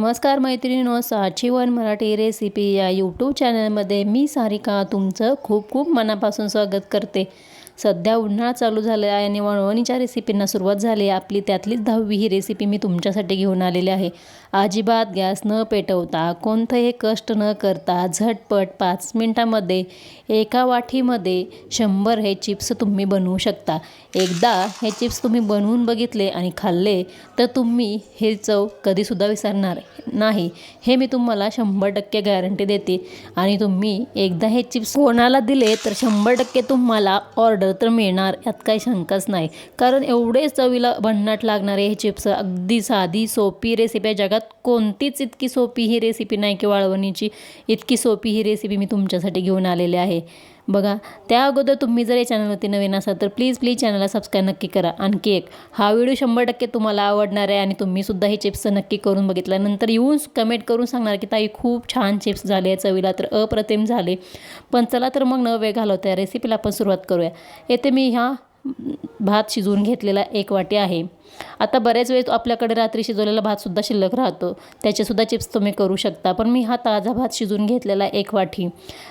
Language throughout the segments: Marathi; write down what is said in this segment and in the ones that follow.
नमस्कार मैत्रिणीनो साचीवन मराठी रेसिपी या यूट्यूब चॅनलमध्ये मी सारिका तुमचं खूप खूप मनापासून स्वागत करते. सध्या उन्हाळा चालू झाला आहे आणि वणवणीच्या रेसिपींना सुरुवात झाली आहे. आपली त्यातलीच दहावी ही रेसिपी मी तुमच्यासाठी घेऊन आलेली आहे. अजिबात गॅस न पेटवता कोणतंही कष्ट न करता झटपट पाच मिनटामध्ये एका वाटीमध्ये शंभर हे चिप्स तुम्ही बनवू शकता. एकदा हे चिप्स तुम्ही बनवून बघितले आणि खाल्ले तर तुम्ही हे चव कधीसुद्धा विसरणार नाही. हे मी तुम्हाला शंभर टक्के गॅरंटी देते. आणि तुम्ही एकदा हे चिप्स कोणाला दिले तर शंभर टक्के तुम्हाला ऑर्डर तर मिळणार यात काही शंकाच नाही. कारण एवढे चवीला भन्नाट लागणारे हे चिप्स अगदी साधी सोपी रेसिपी आहे. जगात कोणतीच इतकी सोपी ही रेसिपी नाही की वाळवणीची. इतकी सोपी ही रेसिपी मी तुमच्यासाठी घेऊन आलेली आहे. बघा त्या अगोदर तुम्ही जर या चॅनलवरती नवीन असाल तर प्लीज प्लीज चॅनलला सबस्क्राईब नक्की करा. आणखी एक हा व्हिडिओ शंभर टक्के तुम्हाला आवडणार आहे आणि तुम्हीसुद्धा हे चिप्स नक्की करून बघितल्यानंतर येऊन कमेंट करून सांगणार की ताई खूप छान चिप्स झाले चवीला तर अप्रतिम झाले. पण चला तर मग न वेळ घालवता या रेसिपीला आपण सुरुवात करूया. येथे मी ह्या भात शिजवून घेतलेला एक वाटी आहे. आता बऱ्याच वेळेस आपल्याकडे रात्री शिजवलेला भातसुद्धा शिल्लक राहतो. त्याचेसुद्धा चिप्स तुम्ही करू शकता. पण मी हा ताजा भात शिजवून घेतलेला एक वाटी.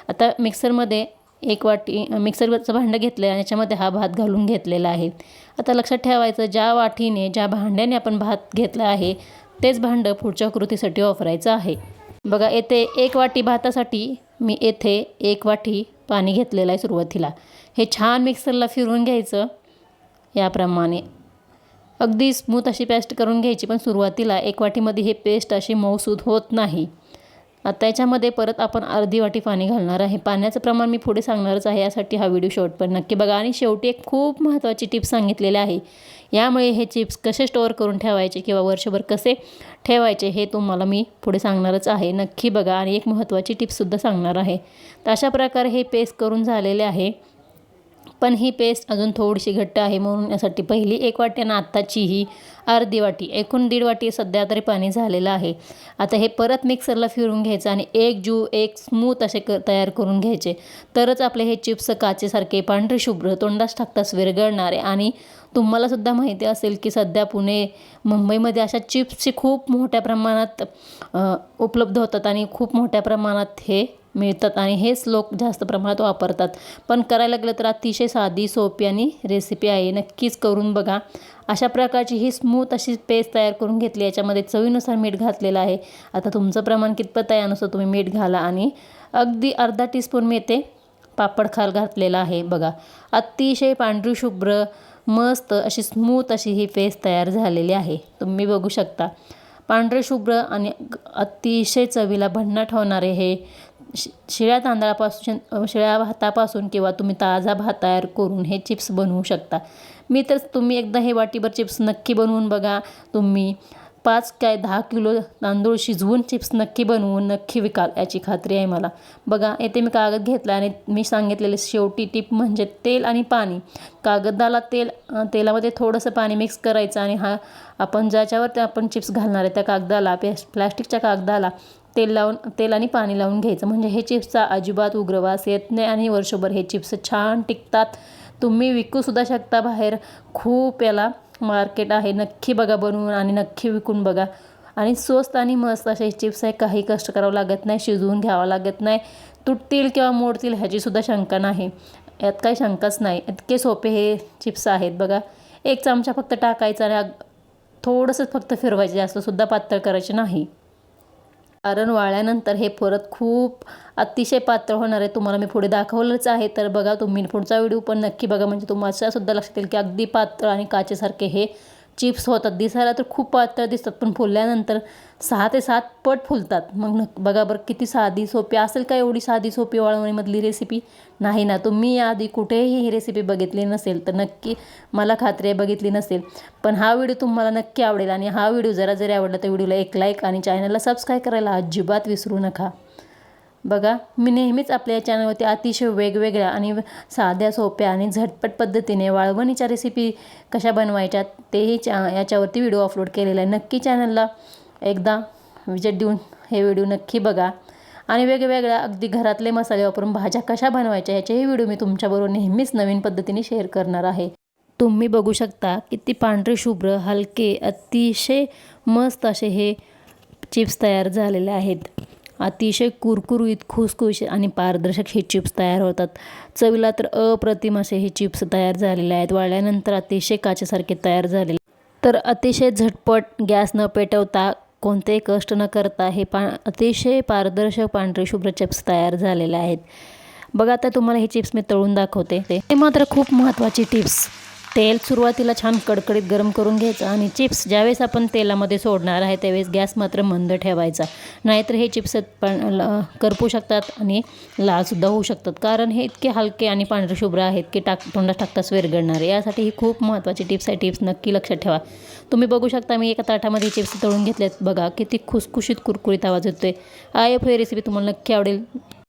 आता मिक्सरमध्ये एक वाटी मिक्सरचं भांडं घेतलं आहे आणि याच्यामध्ये हा भात घालून घेतलेला आहे. आता लक्षात ठेवायचं ज्या वाटीने ज्या भांड्याने आपण भात घेतला आहे तेच भांडं पुढच्या कृतीसाठी वापरायचं आहे. बघा येथे एक वाटी भातासाठी मी येथे एक वाटी पाणी घेतलेलं आहे सुरुवातीला. हे छान मिक्सरला फिरवून घ्यायचं. याप्रमाणे. अगदी स्मूथ अशी पेस्ट करून घ्यायची पण सुरुवातीला एक वाटीमध्ये हे पेस्ट अशी मऊसूद होत नाही. आता याच्यामध्ये परत आपण अर्धी वाटी पाणी घालणार आहे. पाण्याचं प्रमाण मी पुढे सांगणारच आहे यासाठी हा व्हिडिओ शॉर्ट पण नक्की बघा. आणि शेवटी एक खूप महत्त्वाची टिप्स सांगितलेली आहे. यामुळे हे चिप्स कसे स्टोअर करून ठेवायचे किंवा वर्षभर कसे ठेवायचे हे तुम्हाला मी पुढे सांगणारच आहे. नक्की बघा. आणि एक महत्त्वाची टिप्ससुद्धा सांगणार आहे. तर अशा प्रकारे हे पेस्ट करून झालेले आहे. पण ही पेस्ट अजून थोडीशी घट्ट आहे म्हणून यासाठी पहिली एक वाटी आणि आत्ताची ही अर्धी वाटी एकूण दीड वाटी सध्या तरी पाणी झालेलं आहे. आता हे परत मिक्सरला फिरून घ्यायचं आणि एक जू एक स्मूथ असे क तयार करून घ्यायचे. तरच आपले हे चिप्स काचेसारखे पांढरे शुभ्र तोंडास टाकताच विरगळणारे आणि तुम्हालासुद्धा माहिती असेल की सध्या पुणे मुंबईमध्ये अशा चिप्सची खूप मोठ्या प्रमाणात उपलब्ध होतात आणि खूप मोठ्या प्रमाणात हे मिळतात आणि हेच लोक जास्त प्रमाणात वापरतात. पण करायला लागलं तर अतिशय साधी सोपी आणि रेसिपी आहे. नक्कीच करून बघा. अशा प्रकारची ही स्मूथ अशी पेस्ट तयार करून घेतली. याच्यामध्ये चवीनुसार मीठ घातलेलं आहे. आता तुमचं प्रमाण कितपत आहे यानुसार तुम्ही मीठ घाला आणि अगदी अर्धा टीस्पून मी येते पापड खाल घातलेला आहे बघा. अतिशय पांढरी शुभ्र मस्त अशी स्मूथ अशी ही पेस्ट तयार झालेली आहे. तुम्ही बघू शकता. पांढरे शुभ्र आणि अतिशय चवीला भन्नाट होणारे हे शि शिळ्या तांदळापासून शिळ्या भातापासून किंवा तुम्ही ताजा भात तयार करून हे चिप्स बनवू शकता. मी तर तुम्ही एकदा हे वाटीभर चिप्स नक्की बनवून बघा. तुम्ही पाच काय दहा किलो तांदूळ शिजवून चिप्स नक्की बनवून नक्की विकाल याची खात्री आहे मला. बघा येथे मी कागद घेतला आणि मी सांगितलेले शेवटी टीप म्हणजे तेल आणि पाणी. कागदाला तेल तेलामध्ये थोडंसं पाणी मिक्स करायचं आणि हा आपण ज्याच्यावर ते आपण चिप्स घालणार आहे त्या कागदाला प्लॅस्टिकच्या कागदाला तेल लावून तेल आणि पाणी लावून घ्यायचं. म्हणजे हे चिप्सचा अजिबात उग्रवास येत नाही आणि वर्षभर हे चिप्स छान टिकतात. तुम्ही विकूसुद्धा शकता बाहेर. खूप याला मार्केट आहे. नक्की बघा बनवून आणि नक्की विकून बघा. आणि स्वस्त आणि मस्त असे चिप्स आहे. काही कष्ट करावं लागत नाही शिजवून घ्यावं लागत नाही. तुटतील किंवा मोडतील ह्याचीसुद्धा शंका नाही. यात काही शंकाच नाही. इतके सोपे हे चिप्स आहेत बघा. एक चमचा फक्त टाकायचा आणि थोडंसं फक्त फिरवायचे. जास्तसुद्धा पातळ करायचे नाही. कारण वाळल्यानंतर हे परत खूप अतिशय पात्र होणार आहे. तुम्हाला मी पुढे दाखवलंच आहे. तर बघा तुम्ही पुढचा व्हिडिओ पण नक्की बघा. म्हणजे तुम्हाला सुद्धा लक्षात येईल की अगदी पात्र आणि काचेसारखे हे चिप्स होतात दिसायला तर खूप पातळ दिसतात पण फुलल्यानंतर सहा ते सात पट फुलतात. मग बघा बरं किती साधी सोपी असेल का एवढी साधी सोपी वाळवणीमधली रेसिपी नाही ना तुम्ही याआधी कुठेही ही रेसिपी बघितली नसेल तर नक्की मला खात्री आहे बघितली नसेल. पण हा व्हिडिओ तुम्हाला नक्की आवडेल आणि हा व्हिडिओ जरा जरी आवडला तर व्हिडिओला एक लाईक आणि चॅनलला सबस्क्राईब करायला अजिबात विसरू नका. बघा मी नेहमीच आपल्या या चॅनलवरती अतिशय वेगवेगळ्या आणि साध्या सोप्या आणि झटपट पद्धतीने वाळवणीच्या रेसिपी कशा बनवायच्या तेही चॅ याच्यावरती व्हिडिओ अपलोड केलेला आहे. नक्की चॅनलला एकदा विजिट देऊन हे व्हिडिओ नक्की बघा. आणि वेगवेगळ्या अगदी घरातले मसाले वापरून भाज्या कशा बनवायच्या ह्याचेही व्हिडिओ मी तुमच्याबरोबर नेहमीच नवीन पद्धतीने शेअर करणार आहे. तुम्ही बघू शकता किती पांढरे शुभ्र हलके अतिशय मस्त असे हे चिप्स तयार झालेले आहेत. अतिशय कुरकुरीत खुसखुशीत आणि पारदर्शक हे चिप्स तयार होतात. चवीला तर अप्रतिम असे हे चिप्स तयार झालेले आहेत. वाळल्यानंतर अतिशय काचेसारखे तयार झालेले. तर अतिशय झटपट गॅस न पेटवता कोणतेही कष्ट न करता हे पा अतिशय पारदर्शक पांढरे शुभ्र चिप्स तयार झालेले आहेत. बघा आता तुम्हाला हे चिप्स मी तळून दाखवते. ते मात्र खूप महत्त्वाची टिप्स. तेल सुरुवातीला छान कडकडीत गरम करून घ्यायचं आणि चिप्स ज्यावेळेस आपण तेलामध्ये सोडणार आहे त्यावेळेस गॅस मात्र मंद ठेवायचा. नाहीतर हे चिप्स पण ल- करपू शकतात आणि लालसुद्धा होऊ शकतात. कारण हे इतके हलके आणि पांढरे शुभ्र आहेत की टाक तोंडात टाकताच वेरगळणार यासाठी ही खूप महत्त्वाची टिप्स आहे. टिप्स नक्की लक्षात ठेवा. तुम्ही बघू शकता मी एका ताटामध्ये चिप्स तळून घेतलेत. बघा किती खुसखुशीत कुरकुरीत आवाज येतोय. आय एफ ही रेसिपी तुम्हाला नक्की आवडेल.